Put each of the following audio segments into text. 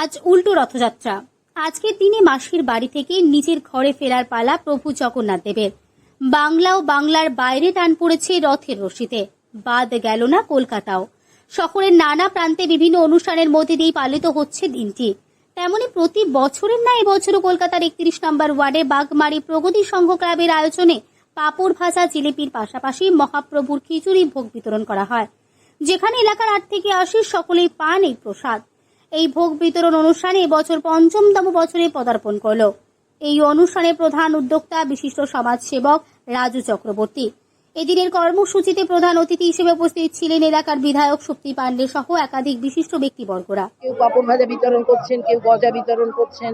আজ উল্টো রথযাত্রা। আজকের দিনে মাসির বাড়ি থেকে নিজের ঘরে ফেরার পালা প্রভু জগন্নাথ দেবের। বাংলা ও বাংলার বাইরে টান পড়েছে রথের রশিতে। বাদ গেল না কলকাতাও। শহরের নানা প্রান্তে বিভিন্ন অনুষ্ঠানের মধ্যে দিয়েই পালিত হচ্ছে দিনটি। তেমনি প্রতি বছরের না এবছরও কলকাতার একত্রিশ নম্বর ওয়ার্ডে বাগমারি প্রগতি সংঘ ক্লাবের আয়োজনে পাপড় ভাজা জিলিপির পাশাপাশি মহাপ্রভুর খিচুড়ি ভোগ বিতরণ করা হয়। যেখানে এলাকার আট থেকে আশি সকলেই পান এই প্রসাদ। এই ভোগ বিতরণ অনুষ্ঠানে এবছর পঞ্চমতম বছরে পদার্পণ করল। এই অনুষ্ঠানে প্রধান উদ্যোক্তা, বিশিষ্ট সমাজসেবক রাজু চক্রবর্তী। এদিনের কর্মসূচিতে প্রধান অতিথি হিসেবে উপস্থিত ছিলেন এলাকার বিধায়ক শক্তি পাণ্ডে সহ একাধিক বিশিষ্ট ব্যক্তিবর্গরা। কেউ পাপড় ভাজা বিতরণ করছেন, কেউ গজা বিতরণ করছেন,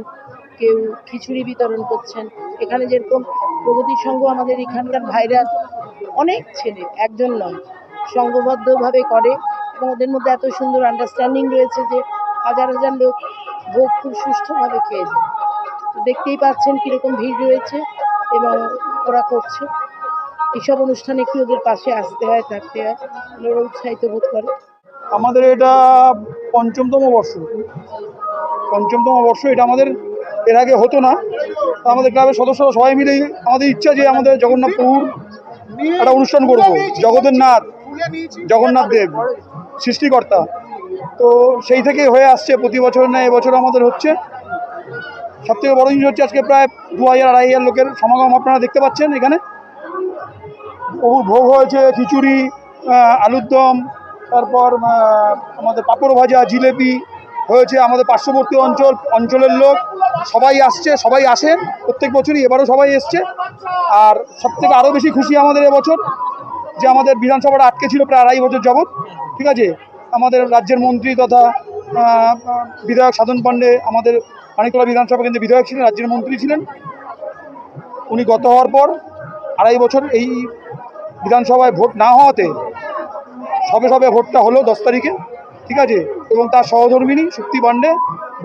কেউ খিচুড়ি বিতরণ করছেন। এখানে যেরকম প্রগতি সংঘ আমাদের এখানকার ভাইরা অনেক ছেলে, একজন নয়, সংঘবদ্ধভাবে করে এবং ওদের মধ্যে এত সুন্দর আন্ডারস্ট্যান্ডিং রয়েছে যে হাজার হাজার লোক ভোগ খুব সুষ্ঠুভাবে খেয়ে যায়। তো দেখতেই পাচ্ছেন কীরকম ভিড় রয়েছে এবং ওরা করছে। এইসব অনুষ্ঠানে একটু ওদের পাশে আসতে হয়, থাকতে হয়, ওরা উৎসাহিত বোধ করে। আমাদের এটা পঞ্চমতম বর্ষ। পঞ্চমতম বর্ষ, এটা আমাদের এর আগে হতো না। আমাদের ক্লাবের সদস্যরা সবাই মিলে আমাদের ইচ্ছা যে আমাদের জগন্নাথ প্রভুর একটা অনুষ্ঠান করব। জগতের নাথ, জগন্নাথ দেব, সৃষ্টিকর্তা। তো সেই থেকে হয়ে আসছে, প্রতি বছর না এবছর আমাদের হচ্ছে। সব থেকে বড় জিনিস হচ্ছে আজকে প্রায় দু হাজার, আড়াই হাজার লোকের সমাগম আপনারা দেখতে পাচ্ছেন এখানে। ভোগ হয়েছে, খিচুড়ি আলুর দম, তারপর আমাদের পাঁপড় ভাজা, জিলেপি হয়েছে আমাদের পার্শ্ববর্তী অঞ্চল, অঞ্চলের লোক। সবাই আসছে, সবাই আসেন প্রত্যেক বছরই এবারও সবাই এসছে। আর সব থেকে আরও বেশি খুশি আমাদের এবছর যে আমাদের বিধানসভাটা আটকে ছিল প্রায় আড়াই বছর যাবৎ, ঠিক আছে? আমাদের রাজ্যের মন্ত্রী তথা বিধায়ক সাধন পাণ্ডে আমাদের মানিকতলা বিধানসভা কেন্দ্রে বিধায়ক ছিলেন, রাজ্যের মন্ত্রী ছিলেন। উনি গত হওয়ার পর আড়াই বছর এই বিধানসভায় ভোট না হওয়াতে সবে সবে ভোটটা হলো দশ তারিখে, ঠিক আছে? এবং তার সহধর্মিনী শক্তি পাণ্ডে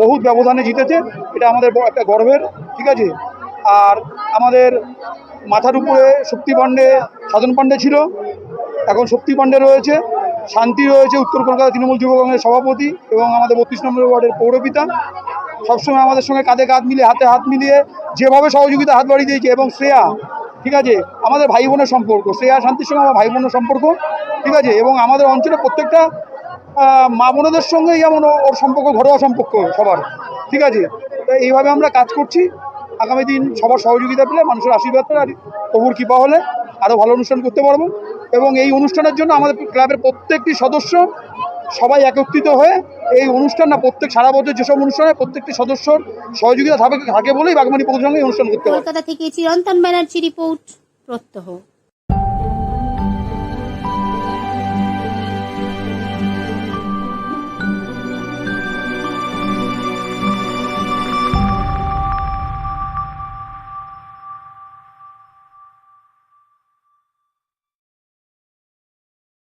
বহুত ব্যবধানে জিতেছে, এটা আমাদের একটা গর্বের, ঠিক আছে? আর আমাদের মাথার উপরে শক্তি পাণ্ডে, সাধন পাণ্ডে ছিল, এখন শক্তি পাণ্ডে রয়েছে। শান্তি রয়েছে উত্তর কলকাতা তৃণমূল যুব কংগ্রেসের সভাপতি এবং আমাদের বত্রিশ নম্বর ওয়ার্ডের পৌরপিতা। সবসময় আমাদের সঙ্গে কাঁধে কাঁধ মিলিয়ে, হাতে হাত মিলিয়ে যেভাবে সহযোগিতা হাত বাড়িয়ে দিয়েছে এবং শ্রেয়া, ঠিক আছে? আমাদের ভাই বোনের সম্পর্ক, শ্রেয়া শান্তির সঙ্গে আমার ভাই বোনের সম্পর্ক, ঠিক আছে? এবং আমাদের অঞ্চলে প্রত্যেকটা মা বোনদের সঙ্গেই যেমন ওর সম্পর্ক, ঘরোয়া সম্পর্ক সবার, ঠিক আছে? তো এইভাবে আমরা কাজ করছি। আগামী দিন সবার সহযোগিতা পেলে, মানুষের আশীর্বাদ পেলে, আর প্রভুর কৃপা হলে আরও ভালো অনুষ্ঠান করতে পারব। এবং এই অনুষ্ঠানের জন্য আমাদের ক্লাবের প্রত্যেকটি সদস্য সবাই একত্রিত হয়ে এই অনুষ্ঠান না, প্রত্যেক সারা বছর যেসব অনুষ্ঠান হয়, প্রত্যেকটি সদস্য সহযোগিতা থাকে বলেই বাগমানি প্রতিসঙ্গে অনুষ্ঠান করতে হবে কলকাতা থেকে চিরন্তন ব্যানার্জি রিপোর্ট প্রত্যহ।